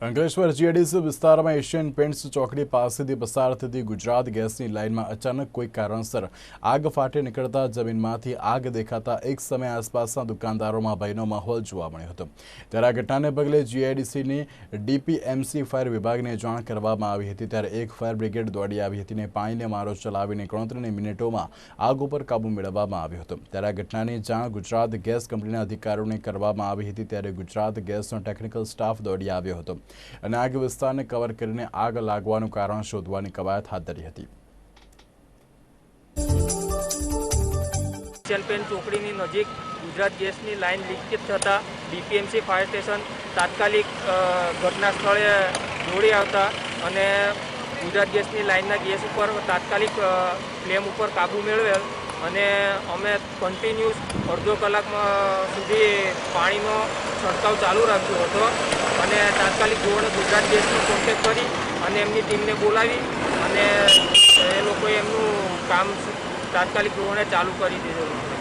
Ankleshwar GADC વિસ્તારમાં Asian Paints ચોકડી પાસેથી પસાર થતી ગુજરાત ગેસની લાઇનમાં અચાનક કોઈ કારણસર આગ ફાટી નીકળતા જમીનમાંથી આગ દેખાતા એક સમય આસપાસના દુકાનદારોમાં ભયનો માહોલ જોવા મળ્યો હતો. ત્યારે આ ઘટનાને પગલે જીઆઈડીસીની ડીપીએમસી ફાયર વિભાગને જાણ કરવામાં આવી હતી ત્યારે એક ફાયર બ્રિગેડ દોડી આવી હતી અને પાણીને મારો ચલાવીને ગણતરીની મિનિટોમાં આગ ઉપર કાબુ મેળવવામાં આવ્યો હતો. ત્યારે આ ઘટનાની જાણ ગુજરાત ગેસ કંપનીના અધિકારીઓને કરવામાં આવી હતી ત્યારે ગુજરાત ગેસનો ટેકનિકલ સ્ટાફ દોડી આવ્યો હતો. અને આગ વિસ્તારને કવર કરીને આગ લાગવાનું કારણ શોધવાની કવાયત હાથ ધરી હતી. ચેમ્પિયન ચોકડીની નજીક ગુજરાત ગેસની લાઇન લીકેજ થતાં બીપીએમસી ફાયર સ્ટેશન તાત્કાલિક ઘટના સ્થળે દોડી આવતા અને ગુજરાત ગેસની લાઇનના ગેસ ઉપર તાત્કાલિક ફ્લેમ ઉપર કાબૂ મેળવેલ અને અમે કન્ટિન્યુઅસ અડધો કલાકમાં સુધી પાણીનો છંટકાવ ચાલુ રાખ્યો હતો અને તાત્કાલિક ધોરણે ગુજરાત ગેસનો કોન્ટેક્ટ કરી અને એમની ટીમને બોલાવી અને એ લોકોએ એમનું કામ તાત્કાલિક ધોરણે ચાલુ કરી દીધેલું છે.